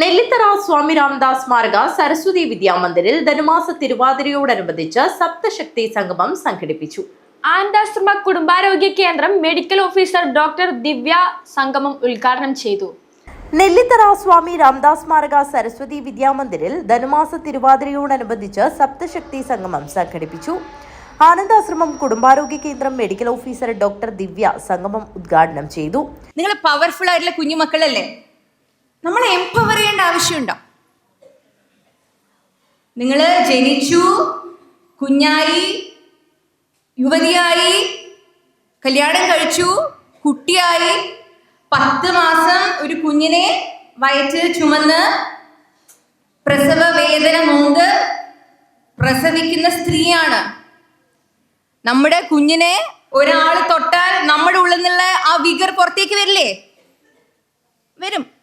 നെല്ലിത്തറ സ്വാമി രാംദാസ് സ്മാരക സരസ്വതി വിദ്യാമന്ദിരിൽ ധനുമാസ തിരുവാതിരയോടനുബന്ധിച്ച് സപ്തശക്തി സംഗമം സംഘടിപ്പിച്ചു. ആനന്ദാശ്രമ കുടുംബാരോഗ്യ കേന്ദ്രം മെഡിക്കൽ ഓഫീസർ ഡോക്ടർ ദിവ്യ സംഗമം ഉദ്ഘാടനം ചെയ്തു. നെല്ലിത്തറ സ്വാമി രാംദാസ് സ്മാരക സരസ്വതി വിദ്യാമന്ദിരിൽ ധനുമാസ തിരുവാതിരയോടനുബന്ധിച്ച് സപ്തശക്തി സംഗമം സംഘടിപ്പിച്ചു. ആനന്ദാശ്രമം കുടുംബാരോഗ്യ കേന്ദ്രം മെഡിക്കൽ ഓഫീസർ ഡോക്ടർ ദിവ്യ സംഗമം ഉദ്ഘാടനം ചെയ്തു. നിങ്ങൾ പവർഫുൾ ആയിട്ടുള്ള കുഞ്ഞുമക്കളല്ലേ? നമ്മളെ എംപവർ ചെയ്യേണ്ട ആവശ്യമുണ്ടോ? നിങ്ങൾ ജനിച്ചു കുഞ്ഞായി യുവതിയായി കല്യാണം കഴിച്ചു കുട്ടിയായി പത്ത് മാസം ഒരു കുഞ്ഞിനെ വയറ്റിൽ ചുമന്ന് പ്രസവ വേദന നൊന്ത് പ്രസവിക്കുന്ന സ്ത്രീയാണ്. നമ്മുടെ കുഞ്ഞിനെ ഒരാൾ തൊട്ടാൽ നമ്മുടെ ഉള്ളിൽ നിന്നുള്ള ആ വിഗർ പുറത്തേക്ക് വരില്ലേ? വരും.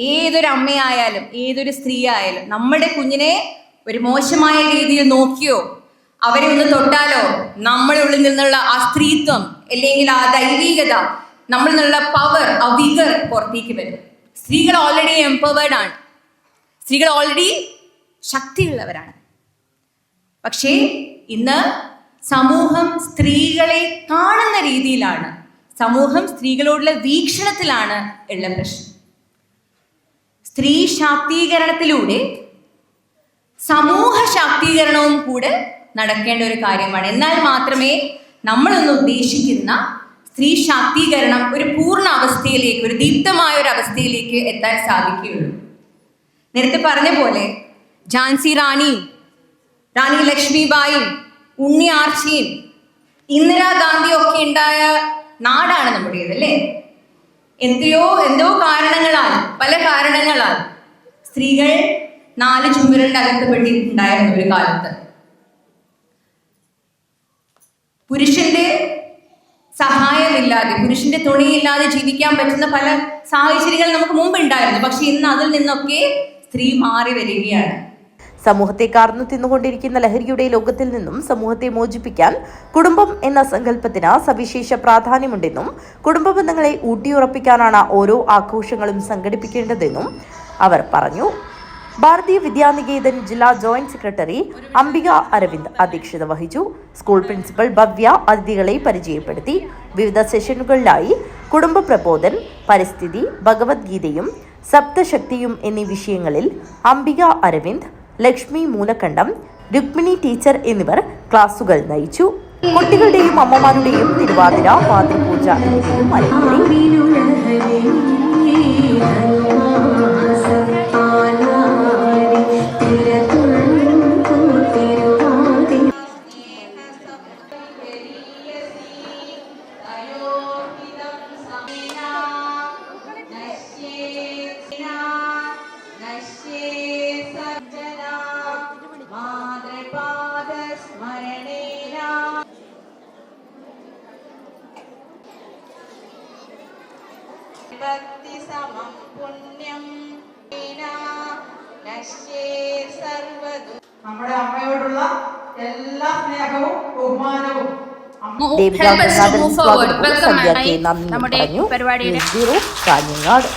ഏതൊരു അമ്മയായാലും ഏതൊരു സ്ത്രീ ആയാലും നമ്മുടെ കുഞ്ഞിനെ ഒരു മോശമായ രീതിയിൽ നോക്കിയോ അവരെ ഒന്ന് തൊട്ടാലോ നമ്മളെ ഉള്ളിൽ നിന്നുള്ള ആ സ്ത്രീത്വം അല്ലെങ്കിൽ ആ ദൈവികത നമ്മളിൽ നിന്നുള്ള പവർ ആ വിഗർ പുറത്തേക്ക് വരും. സ്ത്രീകൾ ഓൾറെഡി എംപവേർഡ് ആണ്. സ്ത്രീകൾ ഓൾറെഡി ശക്തിയുള്ളവരാണ്. പക്ഷേ ഇന്ന് സമൂഹം സ്ത്രീകളെ കാണുന്ന രീതിയിലാണ്. സമൂഹം സ്ത്രീകളോടുള്ള വീക്ഷണത്തിലാണ് ഉള്ള പ്രശ്നം. സ്ത്രീ ശാക്തീകരണത്തിലൂടെ സമൂഹ ശാക്തീകരണവും കൂടെ നടക്കേണ്ട ഒരു കാര്യമാണ്. എന്നാൽ മാത്രമേ നമ്മളൊന്ന് ഉദ്ദേശിക്കുന്ന സ്ത്രീ ശാക്തീകരണം ഒരു പൂർണ അവസ്ഥയിലേക്ക് ഒരു ദീപ്തമായ ഒരു അവസ്ഥയിലേക്ക് എത്താൻ സാധിക്കുകയുള്ളൂ. നേരത്തെ പറഞ്ഞ പോലെ ഝാൻസി റാണിയും റാണി ലക്ഷ്മിബായും ഉണ്ണി ആർച്ചിയും ഇന്ദിരാഗാന്ധിയും ഒക്കെ ഉണ്ടായ നാടാണ് നമ്മുടേത് അല്ലേ? എത്രയോ എന്തോ കാരണങ്ങളാൽ പല കാരണങ്ങളാൽ സ്ത്രീകൾ നാല് ചുമരുണ്ട് അകത്തപ്പെട്ടിട്ടുണ്ടായിരുന്നു ഒരു കാലത്ത്. പുരുഷന്റെ സഹായമില്ലാതെ പുരുഷന്റെ തുണിയില്ലാതെ ജീവിക്കാൻ പറ്റുന്ന പല സാഹചര്യങ്ങൾ നമുക്ക് മുമ്പ് ഉണ്ടായിരുന്നു. പക്ഷെ ഇന്ന് അതിൽ നിന്നൊക്കെ സ്ത്രീ മാറി വരികയാണ്. സമൂഹത്തെ കാർന്നു തിന്നുകൊണ്ടിരിക്കുന്ന ലഹരിയുടെ ലോകത്തിൽ നിന്നും സമൂഹത്തെ മോചിപ്പിക്കാൻ കുടുംബം എന്ന സങ്കല്പത്തിന് സവിശേഷ പ്രാധാന്യമുണ്ടെന്നും കുടുംബ ബന്ധങ്ങളെ ഊട്ടിയുറപ്പിക്കാനാണ് ഓരോ ആഘോഷങ്ങളും സംഘടിപ്പിക്കേണ്ടതെന്നും അവർ പറഞ്ഞു. ഭാരതീയ വിദ്യാനികേതൻ ജില്ലാ ജോയിന്റ് സെക്രട്ടറി അംബിക അരവിന്ദ് അധ്യക്ഷത വഹിച്ചു. സ്കൂൾ പ്രിൻസിപ്പൽ ഭവ്യ അതിഥികളെ പരിചയപ്പെടുത്തി. വിവിധ സെഷനുകളിലായി കുടുംബ പ്രബോധൻ പരിസ്ഥിതി ഭഗവത്ഗീതയും സപ്തശക്തിയും എന്നീ വിഷയങ്ങളിൽ അംബിക അരവിന്ദ് ലക്ഷ്മി മൂലക്കണ്ടം രുക്മിണി ടീച്ചർ എന്നിവർ ക്ലാസുകൾ നയിച്ചു. കുട്ടികളുടെയും അമ്മമാരുടെയും തിരുവാതിര മാതൃപൂജ എന്നിവയും അരങ്ങേറി ഭക്തിസമം പുണ്യം നശ്യേ സർവദു നമ്മുടെ അമ്മയോടുള്ള എല്ലാ സ്നേഹവും ബഹുമാനവും ദേവിക നന്ദി നമ്മുടെ പറഞ്ഞു കാഞ്ഞങ്ങാട്